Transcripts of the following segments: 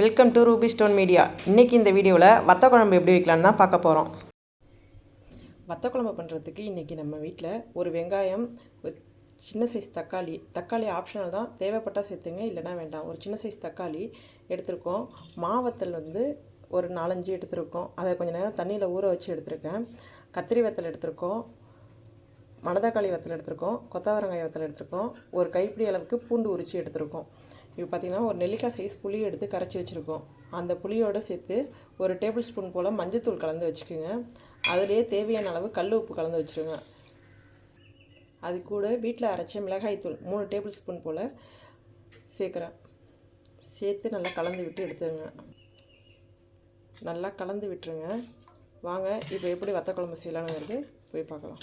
Welcome to Ruby Stone media இன்றைக்கி இந்த வீடியோவில் வத்த குழம்பு எப்படி வைக்கலான்னு தான் பார்க்க போகிறோம் வத்த குழம்பு பண்ணுறதுக்கு இன்றைக்கி நம்ம வீட்டில் ஒரு வெங்காயம் ஒரு சின்ன சைஸ் தக்காளி தக்காளி ஆப்ஷனல் தான். தேவைப்பட்டால் சேர்த்துங்க இல்லைனா வேண்டாம். ஒரு சின்ன சைஸ் தக்காளி எடுத்திருக்கோம். மாவத்தல் வந்து ஒரு நாலஞ்சு எடுத்திருக்கோம். அதை கொஞ்சம் நேரம் தண்ணியில் ஊற வச்சு எடுத்திருக்கேன். கத்திரி வத்தல் எடுத்திருக்கோம். மணதக்காளி வத்தல் எடுத்திருக்கோம். கொத்தவரங்காய் வத்தல் எடுத்திருக்கோம். ஒரு கைப்பிடி அளவுக்கு பூண்டு உரித்து எடுத்திருக்கோம். இப்போ பார்த்திங்கன்னா ஒரு நெல்லிக்காய் சைஸ் புளி எடுத்து கரைச்சி வச்சுருக்கோம். அந்த புளியோடு சேர்த்து ஒரு டேபிள் ஸ்பூன் போல் மஞ்சத்தூள் கலந்து வச்சுக்கோங்க. அதுலேயே தேவையான அளவு கல் உப்பு கலந்து வச்சுருங்க. அது கூட வீட்டில் அரைச்ச மிளகாய்த்தூள் மூணு டேபிள் ஸ்பூன் போல் சேர்க்குறேன். சேர்த்து நல்லா கலந்து விட்டு எடுத்துங்க நல்லா கலந்து விட்டுருங்க. வாங்க இப்போ எப்படி வத்த குழம்பு செய்யலாம்ங்கிறது போய் பார்க்கலாம்.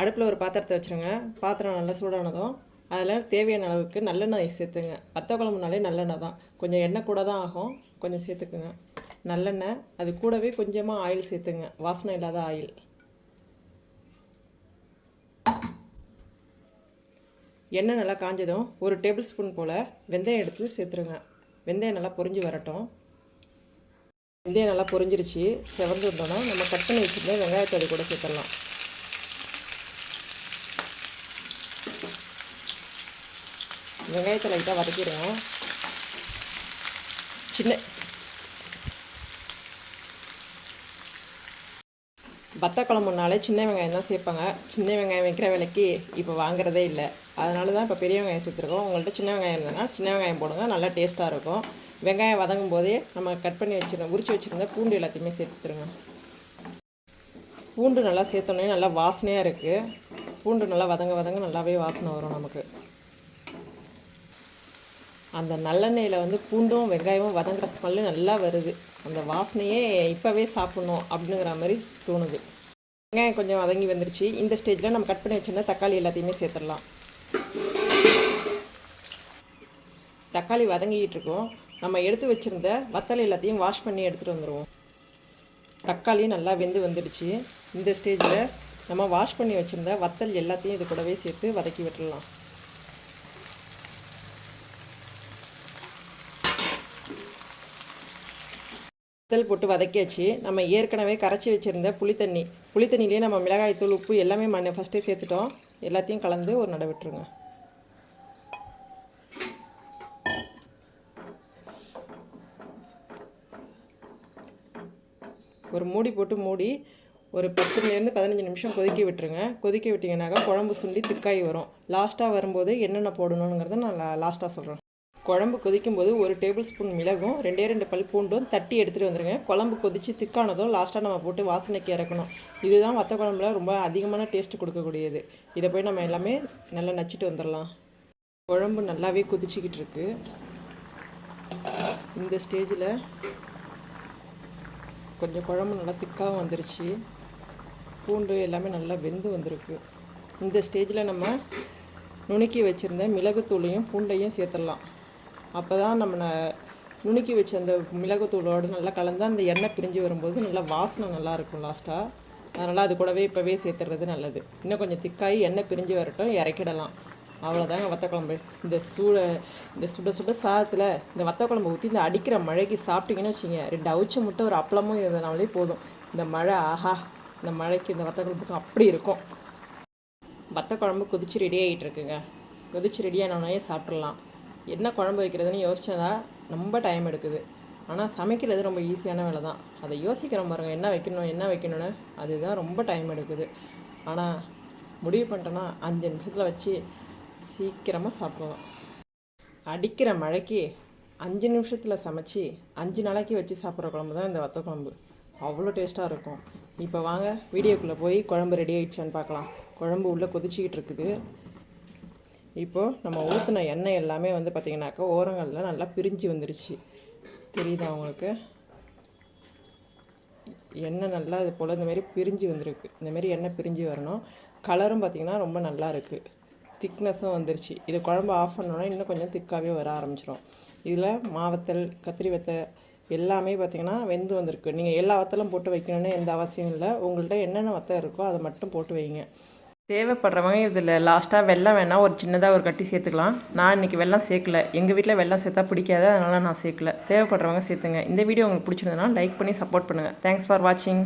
அடுப்பில் ஒரு பாத்திரத்தை வச்சுருங்க. பாத்திரம் நல்லா சூடானதும் அதில் தேவையான அளவுக்கு நல்லெண்ணெய் சேர்த்துங்க. வத்த குழம்புனாலே நல்லெண்ணெய் தான். கொஞ்சம் எண்ணெய் கூட தான் ஆகும். கொஞ்சம் சேர்த்துக்குங்க. நல்லெண்ணெய் அது கூடவே கொஞ்சமாக ஆயில் சேர்த்துங்க. வாசனை இல்லாத ஆயில் எண்ணெய் நல்லா காஞ்சதும் ஒரு டேபிள் ஸ்பூன் போல் வெந்தயம் எடுத்து சேர்த்துருங்க. வெந்தயம் நல்லா பொரிஞ்சு வரட்டும். வெந்தயம் நல்லா பொரிஞ்சிருச்சு. செவந்து வந்தோன்னா நம்ம கட் பண்ணி வச்சுருந்தா வெங்காயத்தோடு கூட சேர்த்துடலாம். வெங்காயத்தை லைட்டாக வதக்கிடுவோம் சின்ன. வத்த குழம்புனாலே சின்ன வெங்காயம் தான் சேர்ப்பாங்க. சின்ன வெங்காயம் வைக்கிற விலைக்கு இப்போ வாங்குறதே இல்லை. அதனால தான் இப்போ பெரிய வெங்காயம் சேர்த்துருக்கோம். உங்கள்கிட்ட சின்ன வெங்காயம் இருந்ததுன்னா சின்ன வெங்காயம் போடுங்க. நல்லா டேஸ்ட்டாக இருக்கும். வெங்காயம் வதங்கும் போதே நம்ம கட் பண்ணி வச்சுருந்தோம் உரிச்சு வச்சுருந்தா பூண்டு எல்லாத்தையுமே சேர்த்துருங்க. பூண்டு நல்லா சேர்த்தோன்னே நல்லா வாசனையாக இருக்குது பூண்டு நல்லா வதங்க வதங்க நல்லாவே வாசனை வரும் நமக்கு. அந்த நல்லெண்ணெயில் வந்து பூண்டும் வெங்காயமும் வதங்குற ஸ்மெல்லு நல்லா வருது. அந்த வாசனையே இப்போவே சாப்பிட்ணும் அப்படிங்கிற மாதிரி தோணுது. வெங்காயம் கொஞ்சம் வதங்கி வந்துருச்சு. இந்த ஸ்டேஜில் நம்ம கட் பண்ணி வச்சுருந்தா தக்காளி எல்லாத்தையுமே சேர்த்துடலாம். தக்காளி வதங்கிக்கிட்டு இருக்கோம். நம்ம எடுத்து வச்சுருந்த வத்தல் எல்லாத்தையும் வாஷ் பண்ணி எடுத்துகிட்டு வந்துடுவோம் தக்காளி நல்லா வெந்து வந்துடுச்சு. இந்த ஸ்டேஜில் நம்ம வாஷ் பண்ணி வச்சுருந்த வத்தல் எல்லாத்தையும் இது கூடவே சேர்த்து வதக்கி விட்டுடலாம். வத்தல் போட்டு வதக்கியாச்சு. நம்ம ஏற்கனவே கரைச்சி வச்சுருந்த புளித்தண்ணி தண்ணியிலேயே நம்ம மிளகாய்த்தூள் உப்பு எல்லாமே மண்ணை ஃபஸ்ட்டே சேர்த்துட்டோம். எல்லாத்தையும் கலந்து ஒரு நடை விட்டுருங்க. ஒரு மூடி போட்டு மூடி ஒரு பத்துலேருந்து பதினஞ்சு நிமிஷம் கொதிக்க விட்டுருங்க. கொதிக்க விட்டிங்கனாக்கா குழம்பு சுண்டி திக்காய் வரும். லாஸ்ட்டாக வரும்போது என்னென்ன போடணுங்கிறத நான் லாஸ்ட்டாக சொல்கிறேன் குழம்பு கொதிக்கும் போது ஒரு டேபிள் ஸ்பூன் மிளகும் ரெண்டே ரெண்டு பல் பூண்டும் தட்டி எடுத்துகிட்டு வந்துடுங்க குழம்பு கொதித்து திக்கானதும் லாஸ்ட்டாக நம்ம போட்டு வாசனைக்கு இறக்கணும். இதுதான் வத்த குழம்புல ரொம்ப அதிகமான டேஸ்ட்டு கொடுக்கக்கூடியது. இதை போய் நம்ம எல்லாமே நல்லா நச்சுட்டு வந்துடலாம். குழம்பு நல்லாவே கொதிச்சிக்கிட்டு இருக்கு. இந்த ஸ்டேஜில் கொஞ்சம் குழம்பு நல்லா திக்காகவும் வந்துருச்சு. பூண்டு எல்லாமே நல்லா வெந்து வந்திருக்கு. இந்த ஸ்டேஜில் நம்ம நுணுக்கி வச்சுருந்த மிளகுத்தூளையும் பூண்டையும் சேர்த்துடலாம். அப்போ தான் நம்ம நுணுக்கி வச்ச அந்த மிளகுத்தூளோடு நல்லா கலந்து அந்த எண்ணெய் பிரிஞ்சு வரும்போது நல்லா வாசனை நல்லாயிருக்கும் லாஸ்ட்டாக அதனால் அது கூடவே இப்போவே சேர்த்துறது நல்லது. இன்னும் கொஞ்சம் திக்காகி எண்ணெய் பிரிஞ்சு வரட்டும் இறக்கிடலாம். அவ்வளோதாங்க வத்தக்குழம்பு. இந்த சூட இந்த சுட சுட சாதத்தில் இந்த வத்தக்குழம்பு ஊற்றி இந்த அடிக்கிற மழைக்கு சாப்பிட்டீங்கன்னு வச்சிங்க ரெண்டு அவிச்ச முட்டை ஒரு அப்பளமும் இருந்தனாலே போதும். இந்த மழை ஆஹா இந்த மழைக்கு இந்த வத்தக்குழம்புக்கு அப்படி இருக்கும். வத்தக்குழம்பு கொதிச்சு ரெடி ஆகிட்டு இருக்குங்க. கொதிச்சு ரெடி ஆனோடனே சாப்பிட்றலாம் என்ன குழம்பு வைக்கிறதுன்னு யோசிச்சதா ரொம்ப டைம் எடுக்குது. ஆனால் சமைக்கிறது ரொம்ப ஈஸியான வேலை தான் அதை யோசிக்கிறோம் பாருங்க என்ன வைக்கணும் என்ன வைக்கணும்னு அதுதான் ரொம்ப டைம் எடுக்குது. ஆனால் முடிவு பண்ணிட்டோன்னா அஞ்சு நிமிஷத்தில் வச்சு சீக்கிரமாக சாப்பிடலாம் அடிக்கிற மழைக்கு அஞ்சு நிமிஷத்தில் சமைச்சு அஞ்சு நாளைக்கு வச்சு சாப்பிட்ற குழம்பு தான் இந்த வத்த குழம்பு. அவ்வளோ டேஸ்ட்டாக இருக்கும். இப்போ வாங்க வீடியோக்குள்ளே போய் குழம்பு ரெடி ஆகிடுச்சான்னு பார்க்கலாம். குழம்பு உள்ளே கொதிச்சிக்கிட்டு இருக்குது. இப்போது நம்ம ஊற்றின எண்ணெய் எல்லாமே வந்து பார்த்திங்கனாக்கா ஓரங்களில் நல்லா பிரிஞ்சு வந்துருச்சு. தெரியுதா உங்களுக்கு? எண்ணெய் நல்லா இது போல் இந்தமாரி பிரிஞ்சு வந்திருக்கு. இந்தமாரி எண்ணெய் பிரிஞ்சு வரணும். கலரும் பார்த்திங்கன்னா ரொம்ப நல்லா இருக்குது திக்னஸும் வந்துருச்சு. இது குழம்பு ஆஃப் பண்ணோன்னா இன்னும் கொஞ்சம் திக்காகவே வர ஆரம்பிச்சிடும் இதில் மாவத்தல் கத்திரி வத்தை எல்லாமே பார்த்திங்கன்னா வெந்து வந்திருக்கு. நீங்கள் எல்லா வத்தலும் போட்டு வைக்கணும்னு எந்த அவசியம் இல்லை. உங்கள்கிட்ட என்னென்ன வத்தம் இருக்கோ அதை மட்டும் போட்டு வைங்க. தேவைப்படுறவங்க இதில் லாஸ்ட்டாக வெள்ளம் வேணால் ஒரு சின்னதாக ஒரு கட்டி சேர்த்துக்கலாம். நான் இன்றைக்கி வெள்ளம் சேர்க்கல. எங்கள் வீட்டில் வெள்ளம் சேர்த்தா பிடிக்காது அதனால் நான் சேர்க்கல. தேவைப்படுறவங்க சேர்த்துங்க. இந்த வீடியோ உங்களுக்கு பிடிச்சிருந்ததுன்னா லைக் பண்ணி சப்போர்ட் பண்ணுங்கள் தேங்க்ஸ் ஃபார் வாட்சிங்